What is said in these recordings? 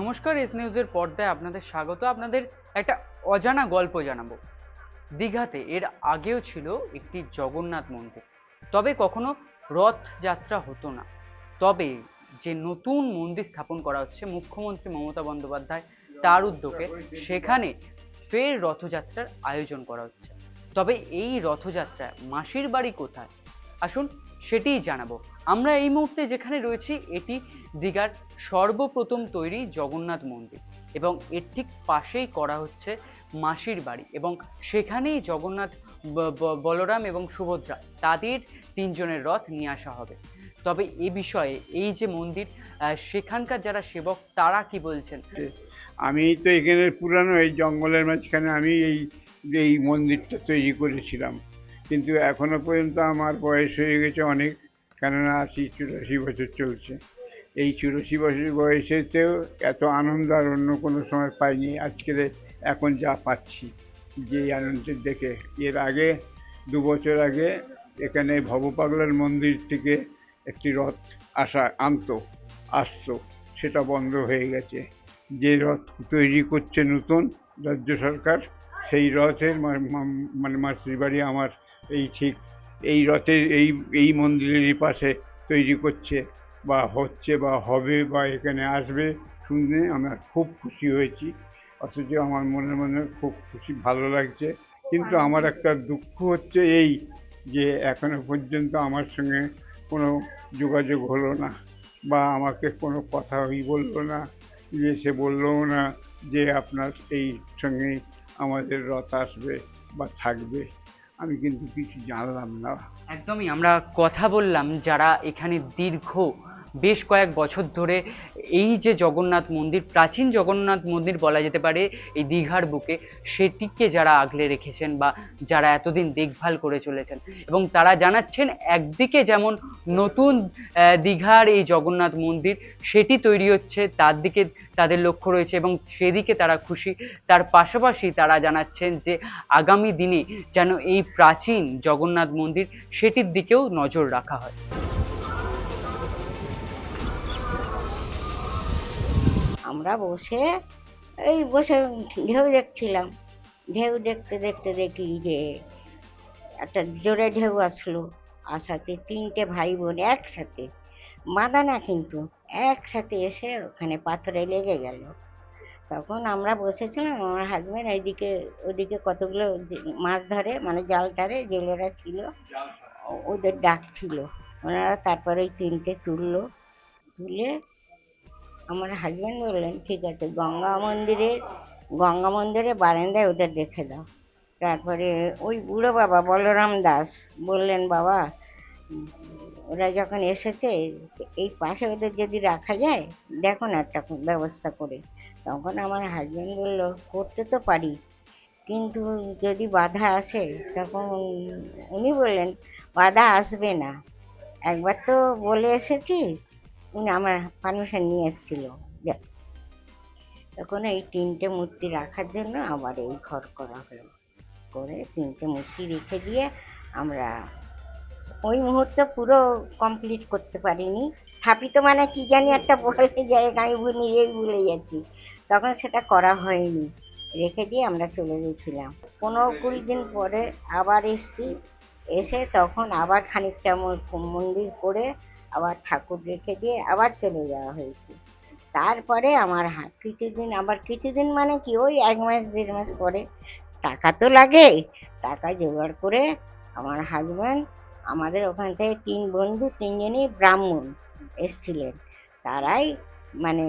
নমস্কার, এস নিউজের পর্দায় আপনাদের স্বাগত। আপনাদের একটা অজানা গল্প জানাব। দীঘাতে এর আগেও ছিল একটি জগন্নাথ মন্দির। তবে কখনো রথযাত্রা হতো না। তবে যে নতুন মন্দির স্থাপন করা হচ্ছে মুখ্যমন্ত্রী মমতা বন্দ্যোপাধ্যায় তার উদ্যোগে, সেখানে ফের রথযাত্রার আয়োজন করা হচ্ছে। তবে এই রথযাত্রা মাসির বাড়ি কোথায়? আসুন সেটিই জানাব। আমরা এই মুহূর্তে যেখানে রয়েছি, এটি দীঘার সর্বপ্রথম তৈরি জগন্নাথ মন্দির এবং এর ঠিক পাশেই করা হচ্ছে মাসির বাড়ি এবং সেখানেই জগন্নাথ বলরাম এবং সুভদ্রা তাদের তিনজনের রথ নিয়ে আসা হবে। তবে এ বিষয়ে, এই যে মন্দির সেখানকার যারা সেবক, তারা কি বলছেন? আমি তো এখানে পুরানো এই জঙ্গলের মাঝখানে আমি এই এই মন্দিরটা তৈরি করেছিলাম। কিন্তু এখনও পর্যন্ত আমার বয়স হয়ে গেছে অনেক, কেননা আশি চুরাশি বছর চলছে। এই চুরাশি বছর বয়সেতেও এত আনন্দ আর অন্য কোনো সময় পাইনি। আজকে এখন যা পাচ্ছি, যে আনন্দের দেখে। এর আগে, দু বছর আগে এখানে ভবপাগলার মন্দির থেকে একটি রথ আসা, আনতো, আসতো। সেটা বন্ধ হয়ে গেছে। যে রথ তৈরি করছে নতুন রাজ্য সরকার, সেই রথের মানে মাসির বাড়ি আমার এই ঠিক, এই রথের এই এই মন্দিরেরই পাশে তৈরি করছে, বা হচ্ছে, বা হবে, বা এখানে আসবে শুনে আমরা খুব খুশি হয়েছি। অথচ আমার মনে মনে খুব খুশি, ভালো লাগছে। কিন্তু আমার একটা দুঃখ হচ্ছে এই যে এখনও পর্যন্ত আমার সঙ্গে কোনো যোগাযোগ হলো না, বা আমাকে কোনো কথাই বলল না, যে সে বললোও না যে আপনার এই সঙ্গে আমাদের রথ আসবে বা থাকবে। আমি কিন্তু কিছু জানলাম না। একদমই আমরা কথা বললাম যারা এখানে দীর্ঘ বেশ কয়েক বছর ধরে এই যে জগন্নাথ মন্দির, প্রাচীন জগন্নাথ মন্দির বলা যেতে পারে এই দীঘার বুকে, সেটিকে যারা আগলে রেখেছেন বা যারা এতদিন দেখভাল করে চলেছেন এবং তারা জানাচ্ছেন একদিকে যেমন নতুন দীঘার এই জগন্নাথ মন্দির, সেটি তৈরি হচ্ছে, তার দিকে তাদের লক্ষ্য রয়েছে এবং সেদিকে তারা খুশি। তার পাশাপাশি তারা জানাচ্ছেন যে আগামী দিনে যেন এই প্রাচীন জগন্নাথ মন্দির, সেটির দিকেও নজর রাখা হয়। আমরা বসে, এই বসে ঢেউ দেখছিলাম। ঢেউ দেখতে দেখতে দেখি যে একটা জোরে ঢেউ আসলো। আসাতে তিনটে ভাই বোন একসাথে। বাঁধা না কিন্তু একসাথে এসে ওখানে পাথরে লেগে গেল। তখন আমরা বসেছিলাম, আমার হাজব্যান্ড এইদিকে ওদিকে কতগুলো মাছ ধরে মানে জাল টারে জেলেরা ছিল ওদের ডাক ছিল। ওনারা তারপরে ওই তিনটে তুললো। তুলে আমার হাজব্যান্ড বললেন, ঠিক আছে, গঙ্গা মন্দিরে গঙ্গা মন্দিরে বারান্দায় ওদের রেখে দাও। তারপরে ওই বুড়ো বাবা বলরাম দাস বললেন, বাবা, ওরা যখন এসেছে, এই পাশে ওদের যদি রাখা যায়, দেখো না একটা ব্যবস্থা করে। তখন আমার হাজব্যান্ড বলল, করতে তো পারি, কিন্তু যদি বাধা আসে, তখন উনি বললেন, বাধা আসবে না। একবার তো বলে এসেছি উনি আমার পারমিশন নিয়ে এসেছিল। তখন এই তিনটে মূর্তি রাখার জন্য আবার এই ঘর করা হলো। করে তিনটে মূর্তি রেখে দিয়ে আমরা ওই মুহূর্তে পুরো কমপ্লিট করতে পারিনি। স্থাপিত মানে কি জানি একটা বলে যায় আমি নিজেই ভুলে যাচ্ছি তখন সেটা করা হয়নি। রেখে দিয়ে আমরা চলে গেছিলাম। পনেরো কুড়ি দিন পরে আবার এসছি। এসে তখন আবার খানিকটা মন্দির করে আবার ঠাকুর রেখে দিয়ে আবার চলে যাওয়া হয়েছে। তারপরে আমার হাত কিছুদিন, আবার কিছুদিন মানে কি, ওই এক মাস, দেড় মাস পরে টাকা তো লাগে টাকা জোগাড় করে আমার হাজব্যান্ড আমাদের ওখান থেকে তিন বন্ধু তিনজনই ব্রাহ্মণ এসছিলেন। তারাই মানে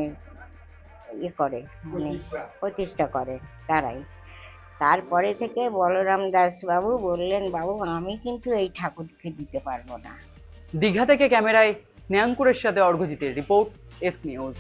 ইয়ে করে মানে প্রতিষ্ঠা করে তারাই। তারপরে থেকে বলরাম দাস বাবু বললেন, বাবু, আমি কিন্তু এই ঠাকুরকে দিতে পারব না। দীঘা থেকে ক্যামেরায় স্নেহাঙ্কুরের সাথে অর্ঘজিতের রিপোর্ট এস নিউজ